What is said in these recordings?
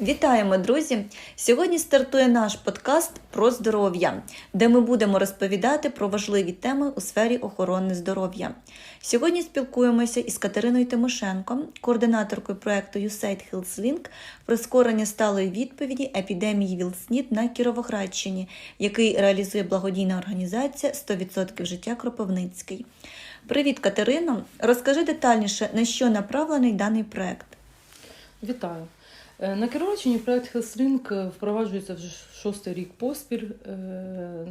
Вітаємо, друзі! Сьогодні стартує наш подкаст про здоров'я, де ми будемо розповідати про важливі теми у сфері охорони здоров'я. Сьогодні спілкуємося із Катериною Тимошенко, координаторкою проекту USAID про скорення сталої відповіді епідемії ВІЛ-СНІД на Кіровоградщині, який реалізує благодійна організація «100% життя Кропивницький. Привіт, Катерино! Розкажи детальніше, на що направлений даний проект. Вітаю. Е, На Кіровоградщині проект HealthLink впроваджується вже шостий рік поспіль. Е,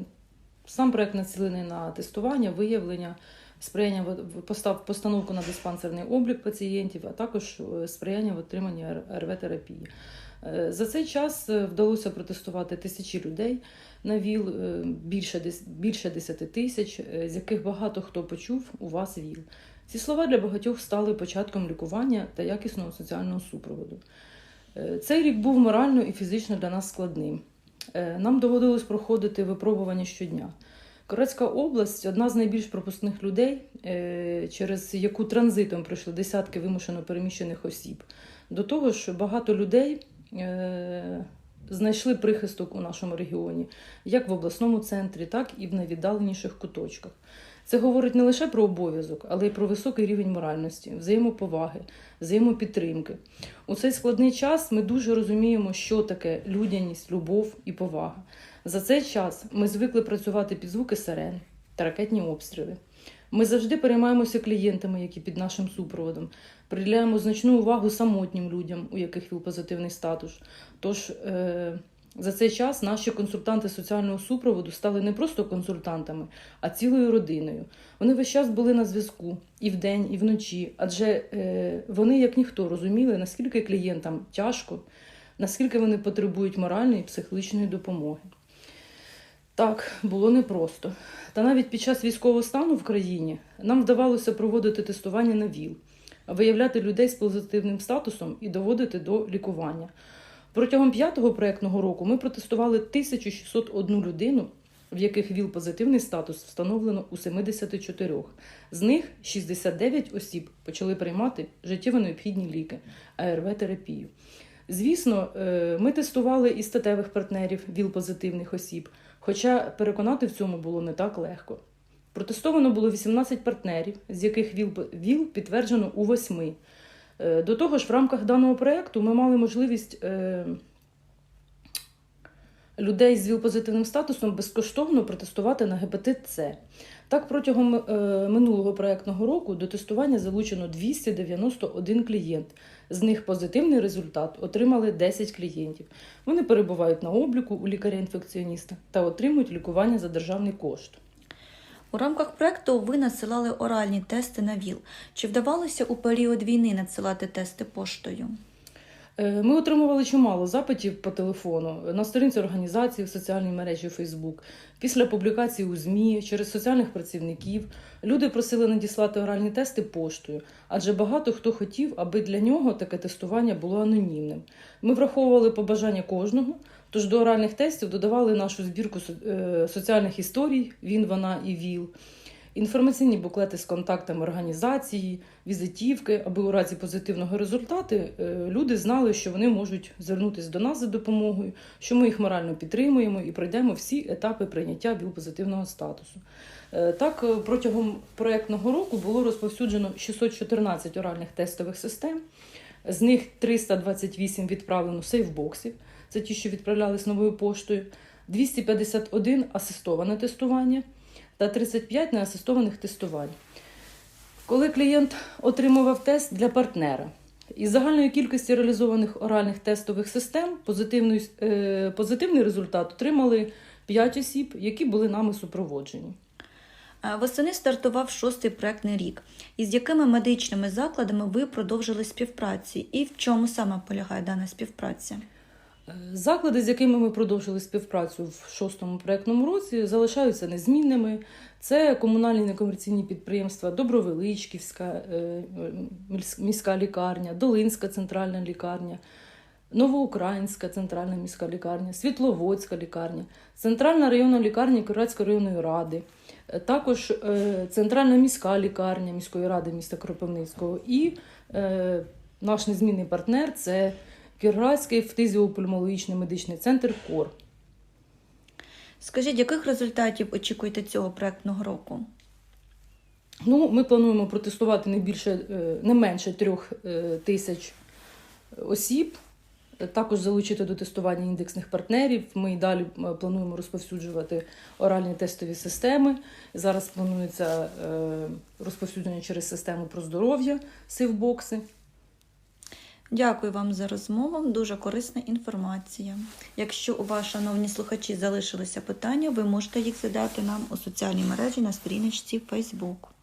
Сам проект націлений на тестування, виявлення, сприяння постановку на диспансерний облік пацієнтів, а також е, сприяння в отриманні РВ-терапії. Е, За цей час е, вдалося протестувати тисячі людей на ВІЛ, е, більше, більше 10 тисяч, е, з яких багато хто почув у вас ВІЛ. Ці слова для багатьох стали початком лікування та якісного соціального супроводу. Е, Цей рік був морально і фізично для нас складним. Е, Нам доводилось проходити випробування щодня. Корецька область одна з найбільш пропускних людей, е, через яку транзитом пройшли десятки вимушено переміщених осіб. До того ж, багато людей знайшли прихисток у нашому регіоні, як в обласному центрі, так і в найвіддаленіших куточках. Це говорить не лише про обов'язок, але й про високий рівень моральності, взаємоповаги, взаємопідтримки. У цей складний час ми дуже розуміємо, що таке людяність, любов і повага. За цей час ми звикли працювати під звуки сирен та ракетні обстріли. Ми завжди переймаємося клієнтами, які під нашим супроводом, приділяємо значну увагу самотнім людям, у яких віл-позитивний статус. Тож е- за цей час наші консультанти соціального супроводу стали не просто консультантами, а цілою родиною. Вони весь час були на зв'язку і вдень, і вночі, адже е, вони, як ніхто, розуміли, наскільки клієнтам тяжко, наскільки вони потребують моральної і психологічної допомоги. Так, було непросто. Та навіть під час військового стану в країні нам вдавалося проводити тестування на ВІЛ, виявляти людей з позитивним статусом і доводити до лікування. Протягом п'ятого проєктного року ми протестували 1601 людину, в яких ВІЛ-позитивний статус встановлено у 74. З них 69 осіб почали приймати життєво необхідні ліки, АРВ-терапію. Звісно, е, ми тестували і статевих партнерів ВІЛ-позитивних осіб, хоча переконати в цьому було не так легко. Протестовано було 18 партнерів, з яких ВІЛ, ВІЛ підтверджено у 8. Е, До того ж, в рамках даного проєкту ми мали можливість е, людей з ВІЛ-позитивним статусом безкоштовно протестувати на гепатит С. Так, протягом е, минулого проєктного року до тестування залучено 291 клієнт. З них позитивний результат отримали 10 клієнтів. Вони перебувають на обліку у лікаря-інфекціоніста та отримують лікування за державний кошт. У рамках проекту ви надсилали оральні тести на ВІЛ. Чи вдавалося у період війни надсилати тести поштою? Е, Ми отримували чимало запитів по телефону на сторінці організації в соціальній мережі Facebook, після публікації у ЗМІ, через соціальних працівників. Люди просили надіслати оральні тести поштою, адже багато хто хотів, аби для нього таке тестування було анонімним. Ми враховували побажання кожного, тож до оральних тестів додавали нашу збірку е, соціальних історій Він, вона і ВІЛ. Інформаційні буклети з контактами організації, візитівки, аби у разі позитивного результату е, люди знали, що вони можуть звернутися до нас за допомогою, що ми їх морально підтримуємо і пройдемо всі етапи прийняття ВІЛ-позитивного статусу. Е, Так, е, протягом проєктного року було розповсюджено 614 оральних тестових систем, з них 328 відправлено сейфбоксів, це ті, що відправлялись новою поштою, 251 асистоване тестування та 35 неасистованих тестувань. Коли клієнт отримував тест для партнера, із загальної кількості реалізованих оральних тестових систем позитивний, е, позитивний результат отримали 5 осіб, які були нами супроводжені. Е, Восени стартував шостий проектний рік. Із якими медичними закладами ви продовжили співпраці і в чому саме полягає дана співпраця? Заклади, з якими ми продовжили співпрацю в шостому проєктному році, залишаються незмінними. Це комунальні некомерційні підприємства Добровеличківська е, міська лікарня, Долинська центральна лікарня, Новоукраїнська центральна міська лікарня, Світловодська лікарня, Центральна районна лікарня Кіровоградської районної ради, е, також е, Центральна міська лікарня міської ради міста Кропивницького і наш незмінний партнер це Кіровоградський фтизіопульмологічний медичний центр КОР. Скажіть, яких результатів очікуєте цього проектного року? Ну, ми плануємо протестувати не більше, е, не менше трьох е, тисяч осіб. Також залучити до тестування індексних партнерів. Ми і далі е, плануємо розповсюджувати оральні тестові системи. Зараз планується е, розповсюдження через систему про здоров'я, сивбокси. Дякую вам за розмову. Дуже корисна інформація. Якщо у вас, шановні слухачі, залишилися питання, ви можете їх задати нам у соціальній мережі на сторіночці Facebook.